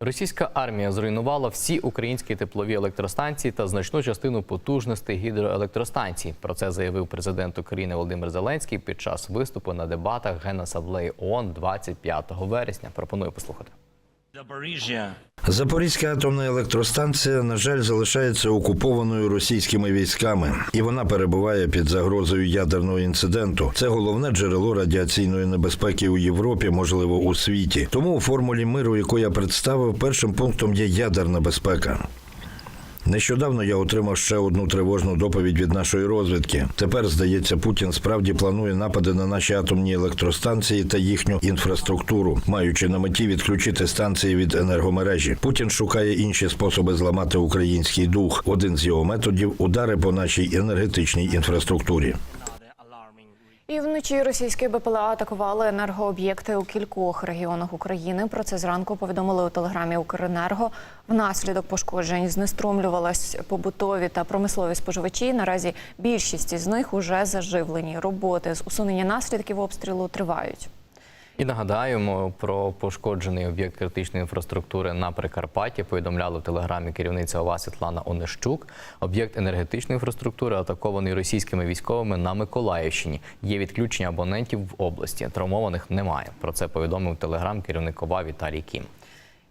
Російська армія зруйнувала всі українські теплові електростанції та значну частину потужностей гідроелектростанцій. Про це заявив президент України Володимир Зеленський під час виступу на дебатах Генасамблеї ООН 25 вересня. Пропоную послухати. Запорізька атомна електростанція, на жаль, залишається окупованою російськими військами, і вона перебуває під загрозою ядерного інциденту. Це головне джерело радіаційної небезпеки у Європі, можливо, у світі. Тому у формулі миру, яку я представив, першим пунктом є ядерна безпека. Нещодавно я отримав ще одну тривожну доповідь від нашої розвідки. Тепер, здається, Путін справді планує напади на наші атомні електростанції та їхню інфраструктуру, маючи на меті відключити станції від енергомережі. Путін шукає інші способи зламати український дух. Один з його методів удари по нашій енергетичній інфраструктурі. І вночі російські БПЛА атакували енергооб'єкти у кількох регіонах України. Про це зранку повідомили у телеграмі Укренерго. Внаслідок пошкоджень знеструмлювалась побутові та промислові споживачі. Наразі більшість із них уже заживлені. Роботи з усунення наслідків обстрілу тривають. І нагадаємо про пошкоджений об'єкт критичної інфраструктури на Прикарпатті. Повідомляла в телеграмі керівниця ОВА Світлана Онищук. Об'єкт енергетичної інфраструктури атакований російськими військовими на Миколаївщині. Є відключення абонентів в області. Травмованих немає. Про це повідомив телеграм керівник ОВА Віталій Кім.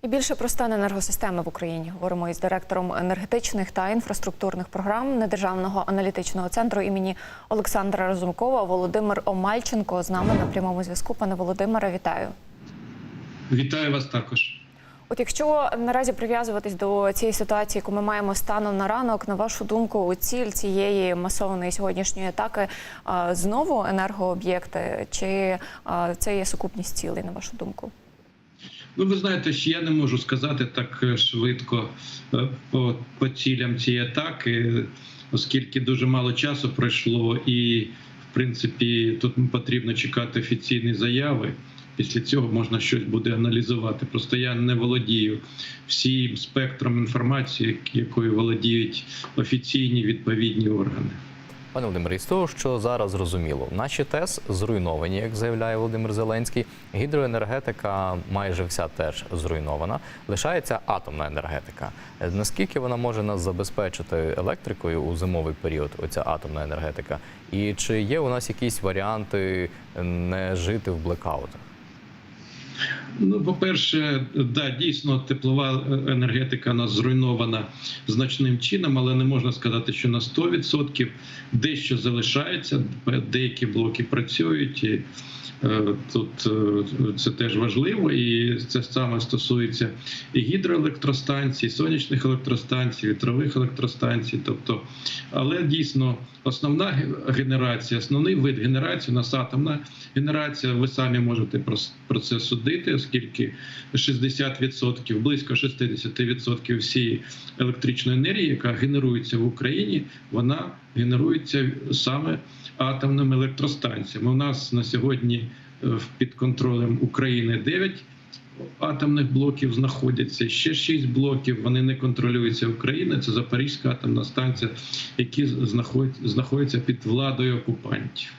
І більше про стан енергосистеми в Україні говоримо із директором енергетичних та інфраструктурних програм недержавного аналітичного центру імені Олександра Разумкова. Володимир Омальченко з нами на прямому зв'язку. Пане Володимире, вітаю. Вітаю вас також. От якщо наразі прив'язуватись до цієї ситуації, яку ми маємо станом на ранок, на вашу думку, ціль цієї масованої сьогоднішньої атаки знову енергооб'єкти, чи це є сукупність цілей, на вашу думку? Ну, ви знаєте, що я не можу сказати так е, швидко е, по, по цілям цієї атаки, оскільки дуже мало часу пройшло, і в принципі тут потрібно чекати офіційні заяви. Після цього можна щось буде аналізувати. Просто я не володію всім спектром інформації, якою володіють офіційні відповідні органи. Пане Володимире, із того, що зараз зрозуміло, наші ТЕС зруйновані, як заявляє Володимир Зеленський. Гідроенергетика майже вся теж зруйнована. Лишається атомна енергетика. Е, Наскільки вона може нас забезпечити електрикою у зимовий період? Оця атомна енергетика? І чи є у нас якісь варіанти не жити в блекаутах? Ну, по-перше, да, дійсно теплова енергетика нас зруйнована значним чином, але не можна сказати, що на 100%. Дещо залишається, деякі блоки працюють. І, Тут е, це теж важливо, і це саме стосується і гідроелектростанцій, сонячних електростанцій, вітрових електростанцій. Тобто, але дійсно основна генерація, основний вид генерації у нас атомна генерація. Ви самі можете про, це судити, оскільки 60%, близько 60% всієї електричної енергії, яка генерується в Україні, вона генерується саме атомними електростанціями. У нас на сьогодні е, під контролем України 9 атомних блоків знаходяться. Ще 6 блоків. Вони не контролюються Україною. Це Запорізька атомна станція, які знаходять- знаходяться під владою окупантів.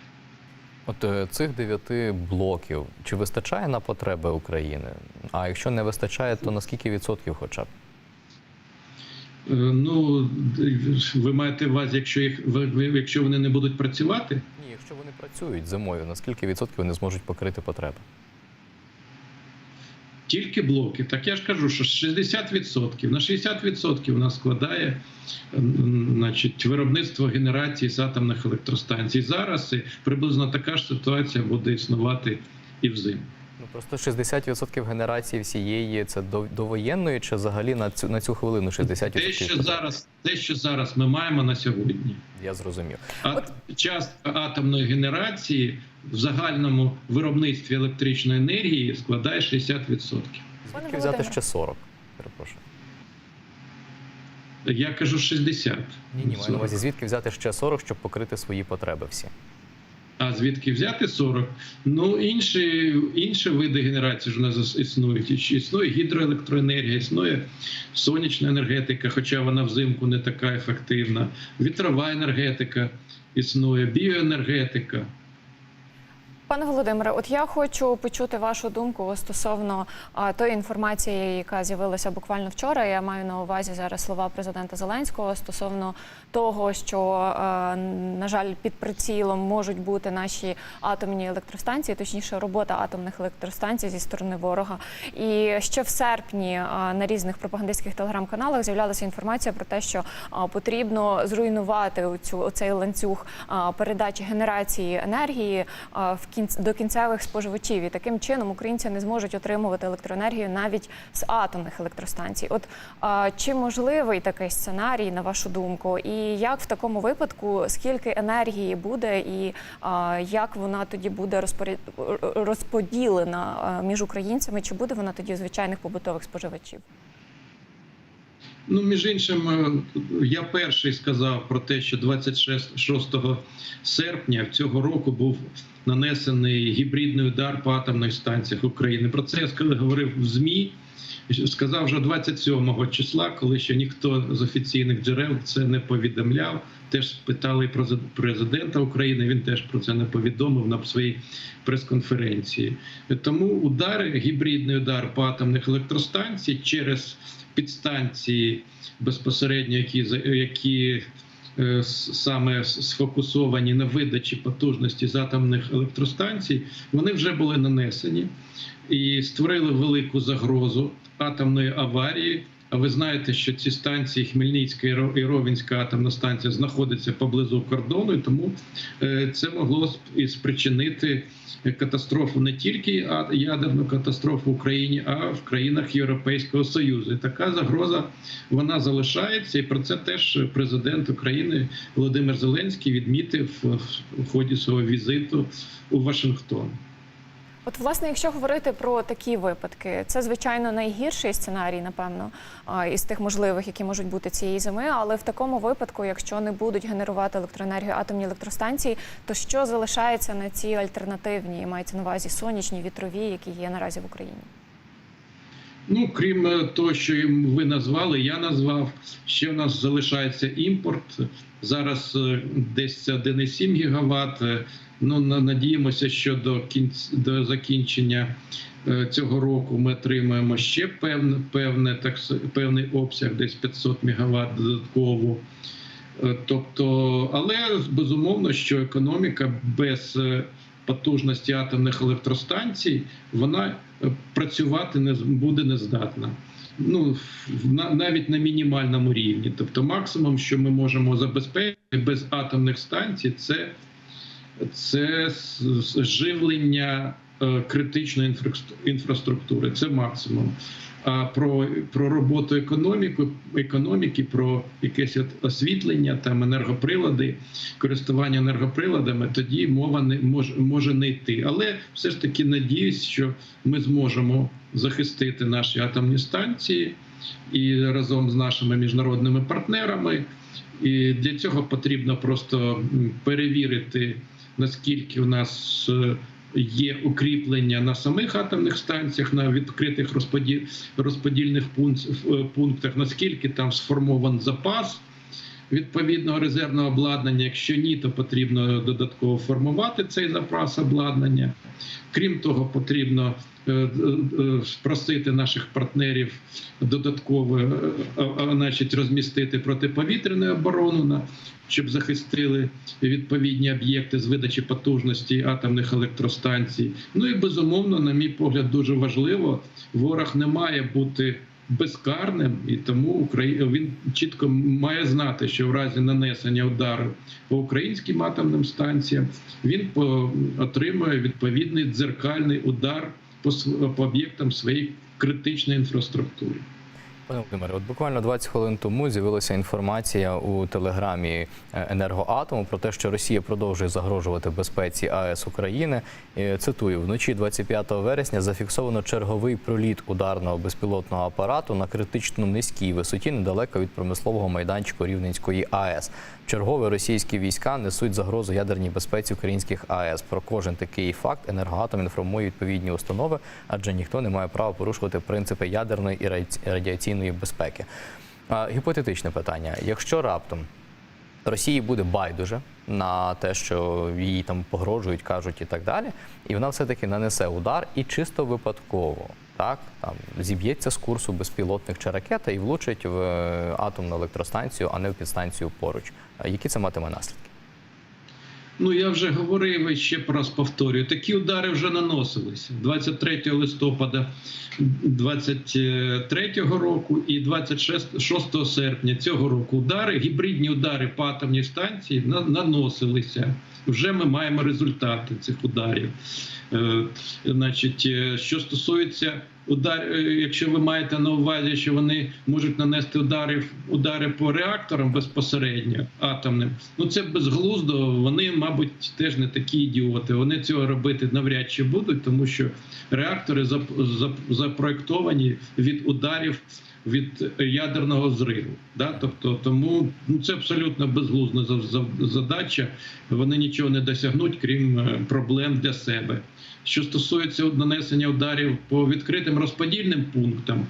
От е, цих дев'яти блоків чи вистачає на потреби України? А якщо не вистачає, то на скільки відсотків хоча б? Е, Ну ви маєте в увазі, якщо їх якщо вони не будуть працювати. Ні, якщо вони працюють зимою, на скільки відсотків вони зможуть покрити потреби? Тільки блоки, так я ж кажу, що 60%. На 60% у нас складає значить, виробництво генерації з атомних електростанцій. Зараз і приблизно така ж ситуація буде існувати і взимку. Ну просто 60% генерації всієї це до довоєнної чи взагалі на цю на цю хвилину 60%? Те, що зараз, те, що зараз ми маємо на сьогодні. Я зрозумів. А частка атомної генерації в загальному виробництві електричної енергії складає 60%. Звідки взяти ще 40? Перепрошую. Я кажу 60. Ні, ні, маю на увазі, звідки взяти ще 40, щоб покрити свої потреби всі. А звідки взяти 40? Ну, інші, інші види генерації ж у нас існують. Існує гідроелектроенергія, існує сонячна енергетика, хоча вона взимку не така ефективна. Вітрова енергетика існує, біоенергетика. Пане Володимире, от я хочу почути вашу думку стосовно а, тої інформації, яка з'явилася буквально вчора. Я маю на увазі зараз слова президента Зеленського стосовно того, що а, на жаль, під прицілом можуть бути наші атомні електростанції, точніше, робота атомних електростанцій зі сторони ворога. І ще в серпні а, на різних пропагандистських телеграм-каналах з'являлася інформація про те, що а, потрібно зруйнувати оцю оцей ланцюг а, передачі генерації енергії а, в кінц до кінцевих споживачів. І таким чином українці не зможуть отримувати електроенергію навіть з атомних електростанцій. От чи можливий такий сценарій, на вашу думку, і як в такому випадку скільки енергії буде, і як вона тоді буде розподілена між українцями? Чи буде вона тоді звичайних побутових споживачів? Ну, між іншим, е, я перший сказав про те, що 26 серпня цього року був нанесений гібридний удар по атомних станціях України. Про це я говорив в ЗМІ. Сказав вже 27 числа, коли ще ніхто з офіційних джерел це не повідомляв. Теж питали про президента України. Він теж про це не повідомив на своїй прес-конференції. Тому удари, гібридний удар по атомних електростанцій через підстанції безпосередньо, які які е, саме сфокусовані на видачі потужності з атомних електростанцій, вони вже були нанесені і створили велику загрозу атомної аварії. Ви знаєте, що ці станції Хмельницька і Ро- Ровенська атомна станція знаходяться поблизу кордону, і тому е, це могло спричинити катастрофу не тільки ядерну катастрофу в Україні, а в країнах Європейського Союзу. І така загроза вона залишається, і про це теж президент України Володимир Зеленський відмітив в ході свого візиту у Вашингтон. От, власне, якщо говорити про такі випадки, це звичайно найгірший сценарій, напевно, із тих можливих, які можуть бути цієї зими. Але в такому випадку, якщо не будуть генерувати електроенергію атомні електростанції, то що залишається на ці альтернативні, мається на увазі сонячні, вітрові, які є наразі в Україні? Ну, крім е, того, що ви назвали, я назвав. Ще в нас залишається імпорт. Зараз е, десь 1,7 гігават. Ну, надіємося, що до кінць до закінчення е, цього року ми отримаємо ще певне, певне так певний обсяг, десь 500 мегаватт додатково. Е, Тобто, але безумовно, що економіка без е, потужності атомних електростанцій вона працювати не буде нездатна. Ну навіть на мінімальному рівні. Тобто, максимум, що ми можемо забезпечити без атомних станцій, це, це живлення е, критичної інфраструк- інфраструктури. Це максимум. А про, про роботу економіки, економіки, про якесь освітлення, там енергоприлади, користування енергоприладами, тоді мова не може, може не йти. Але все ж таки надіюсь, що ми зможемо захистити наші атомні станції і разом з нашими міжнародними партнерами. І для цього потрібно просто перевірити, наскільки в нас е, є укріплення на самих атомних станціях, на відкритих розподільних е, пунктах, наскільки там сформований запас відповідного резервного обладнання. Якщо ні, то потрібно додатково формувати цей запас обладнання. Крім того, потрібно просити наших партнерів додатково е, е, е, значить, розмістити протиповітряну оборону, щоб захистили відповідні об'єкти з видачі потужності атомних електростанцій. Ну і безумовно, на мій погляд, дуже важливо, ворог не має бути безкарним, і тому він чітко має знати, що в разі нанесення удару по українським атомним станціям він отримує відповідний дзеркальний удар по, по об'єктам своєї критичної інфраструктури. Пане Володимире, от буквально 20 хвилин тому з'явилася інформація у телеграмі е, енергоатому про те, що Росія продовжує загрожувати безпеці АЕС України. Цитую, вночі 25 вересня зафіксовано черговий проліт ударного безпілотного апарату на критично низькій висоті недалеко від промислового майданчику Рівненської АЕС. Чергові російські війська несуть загрозу ядерній безпеці українських АЕС. Про кожен такий факт енергоатом інформує відповідні установи, адже ніхто не має права порушувати принципи ядерної і раді- радіаційної безпеки. Гіпотетичне питання: якщо раптом Росії буде байдуже на те, що їй там погрожують, кажуть і так далі, і вона все-таки нанесе удар і чисто випадково. Так, там зіб'ється з курсу безпілотних чи ракета і влучить в е, атомну електростанцію, а не в підстанцію поруч. Які це матиме наслідки? Ну я вже говорив і ще раз повторюю. Такі удари вже наносилися 23 листопада 23 року і 26 серпня цього року. Удари, гібридні удари по атомній станції наносилися. Вже ми маємо результати цих ударів. Е, Значить, е, що стосується удар, е, якщо ви маєте на увазі, що вони можуть нанести удари, удари по реакторам безпосередньо атомним, ну це безглуздо. Вони, мабуть, теж не такі ідіоти. Вони цього робити навряд чи будуть, тому що реактори зап- зап- запроектовані від ударів. Від ядерного зриву, да, тобто тому ну це абсолютно безглузна за- за- задача. Вони нічого не досягнуть, крім е, проблем для себе. Що стосується нанесення ударів по відкритим розподільним пунктам,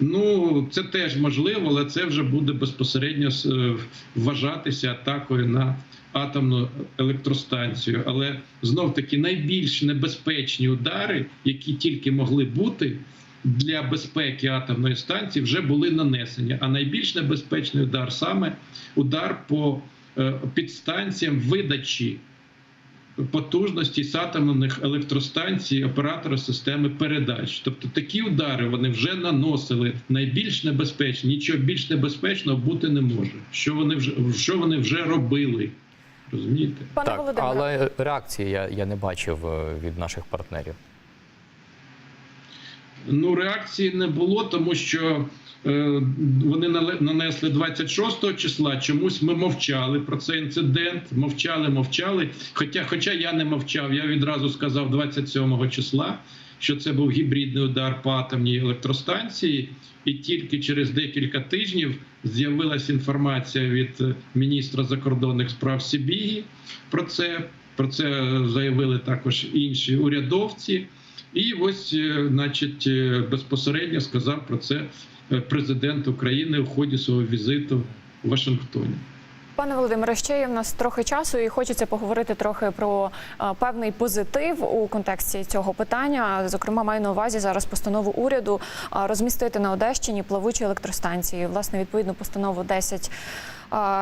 ну це теж можливо, але це вже буде безпосередньо е, вважатися атакою на атомну електростанцію. Але знов таки найбільш небезпечні удари, які тільки могли бути. Для безпеки атомної станції вже були нанесені. А найбільш небезпечний удар саме удар по е, підстанціям видачі потужності з атомних електростанцій оператора системи передач. Тобто такі удари вони вже наносили. Найбільш небезпечні, нічого більш небезпечного бути не може. Що вони вже що вони вже робили? Розумієте? Пане так, але реакції я, я не бачив е, від наших партнерів. Ну, реакції не було, тому що е, вони нанесли 26 числа. Чомусь ми мовчали про цей інцидент. Мовчали, мовчали. Хоча, хоча я не мовчав, я відразу сказав 27 числа, що це був гібридний удар по атомній електростанції, і тільки через декілька тижнів з'явилася інформація від е, міністра закордонних справ Сибігі про це. Про це заявили також інші урядовці. І ось, е, значить, е, безпосередньо сказав про це е, президент України у ході свого візиту в Вашингтоні. Пане Володимире, ще є в нас трохи часу, і хочеться поговорити трохи про певний позитив у контексті цього питання. Зокрема, маю на увазі зараз постанову уряду розмістити на Одещині плавучі електростанції. Власне, відповідну постанову 10 е,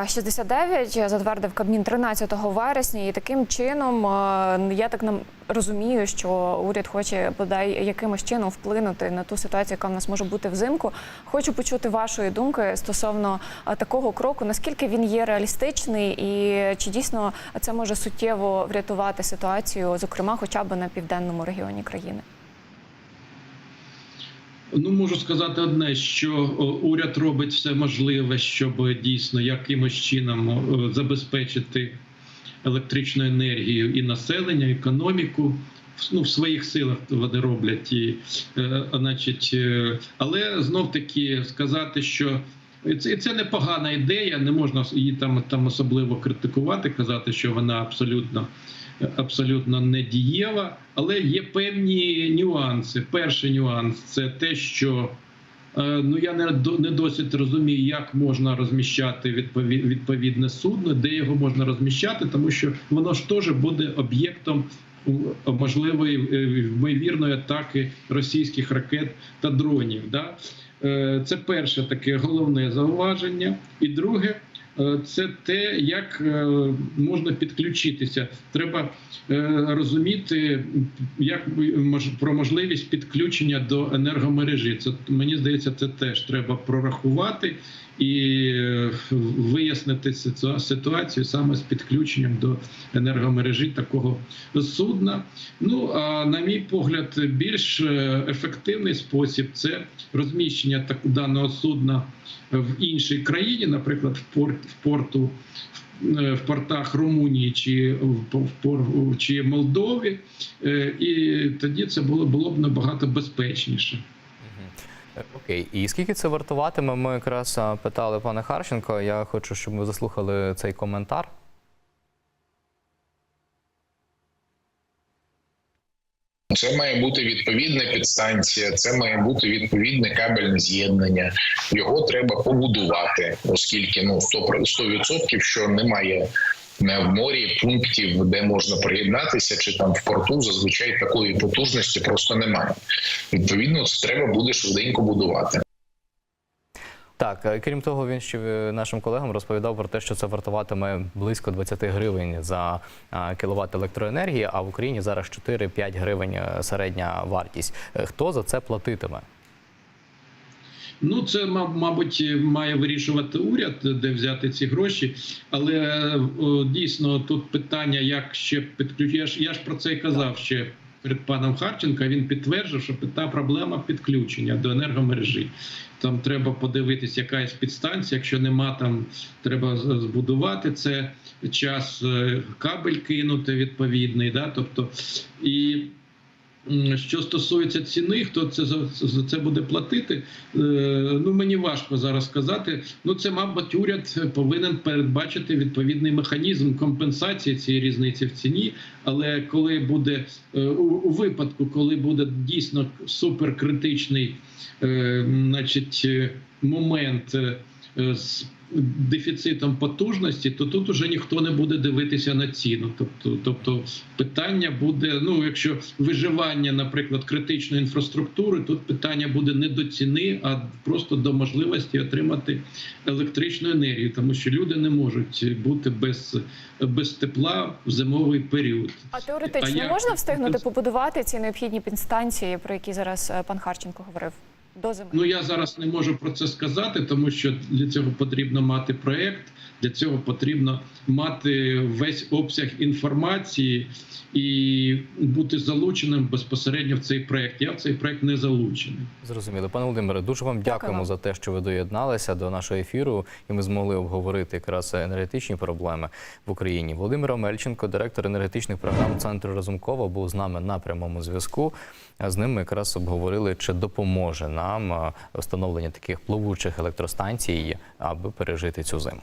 69 затвердив Кабмін 13 вересня, і таким чином я так нам розумію, що уряд хоче бодай якимось чином вплинути на ту ситуацію, яка в нас може бути взимку. Хочу почути вашої думки стосовно такого кроку. Наскільки він є реалістичний, і чи дійсно це може суттєво врятувати ситуацію, зокрема, хоча б на південному регіоні країни? Ну можу сказати одне, що уряд робить все можливе, щоб дійсно якимось чином забезпечити електричну енергію і населення, економіку. Ну, в своїх силах вони роблять і, е, значить, е, але знов таки сказати, що це, це непогана ідея, не можна її там, там особливо критикувати, казати, що вона абсолютно абсолютно недієва, але є певні нюанси. Перший нюанс це те, що е, ну я не не досить розумію, як можна розміщати відповідне судно, де його можна розміщати, тому що воно ж теж буде об'єктом можливої е, ймовірної атаки російських ракет та дронів. Да? Е, Це перше таке головне зауваження. І друге, е, це те, як е, можна підключитися. Треба розуміти, як про можливість підключення до енергомережі. Це мені здається, це теж треба прорахувати і е, вияснити ситуацію саме з підключенням до енергомережі такого судна. Ну а на мій погляд, більш е, ефективний спосіб це розміщення так даного судна в іншій країні, наприклад, в порт в порту. е, В портах Румунії чи в чи Молдові, і тоді це було було б набагато безпечніше. Окей, і скільки це вартуватиме? Ми якраз питали пана Харченко. Я хочу, щоб ви заслухали цей коментар. Це має бути відповідна підстанція, це має бути відповідне кабельне з'єднання. Його треба побудувати, оскільки ну 100%, 100% що немає не в морі пунктів, де можна приєднатися, чи там в порту зазвичай такої потужності просто немає. Відповідно, це треба буде швиденько будувати. Так, е, крім того, він ще е, нашим колегам розповідав про те, що це вартуватиме близько 20 гривень за кіловат електроенергії, а в Україні зараз 4-5 гривень е, середня вартість. Хто за це платитиме? Ну, це мабуть має вирішувати уряд, де взяти ці гроші. Але е, дійсно тут питання, як ще підключити. Я ж про це і казав ще перед паном Харченка. Він підтверджив, що та проблема підключення до енергомережі. Там треба подивитись, яка є підстанція. Якщо нема, там треба збудувати це час е, кабель кинути відповідний. Да? Тобто і. Що стосується ціни, хто це за, це буде платити? Е, ну мені важко зараз сказати. Ну це, мабуть, уряд повинен передбачити відповідний механізм компенсації цієї різниці в ціні. Але коли буде е, у, випадку, коли буде дійсно суперкритичний, е, значить, момент. з дефіцитом потужності, то тут уже ніхто не буде дивитися на ціну. Тобто, тобто питання буде: ну, якщо виживання, наприклад, критичної інфраструктури, тут питання буде не до ціни, а просто до можливості отримати електричну енергію, тому що люди не можуть бути без, без тепла в зимовий період. А теоретично А як? можна встигнути побудувати ці необхідні підстанції, про які зараз е, пан Харченко говорив до зими? Ну я зараз не можу про це сказати, тому що для цього потрібно мати проект, для цього потрібно мати весь обсяг інформації і бути залученим безпосередньо в цей проект. Я в цей проект не залучений. Зрозуміло. Пане Володимире, дуже вам дякуємо за те, що ви доєдналися до нашого ефіру, і ми змогли обговорити якраз енергетичні проблеми в Україні. Володимир Омельченко, директор енергетичних програм центру Разумкова, був з нами на прямому зв'язку. З ним ми якраз обговорили, чи допоможе нам встановлення таких плавучих електростанцій, аби пережити цю зиму.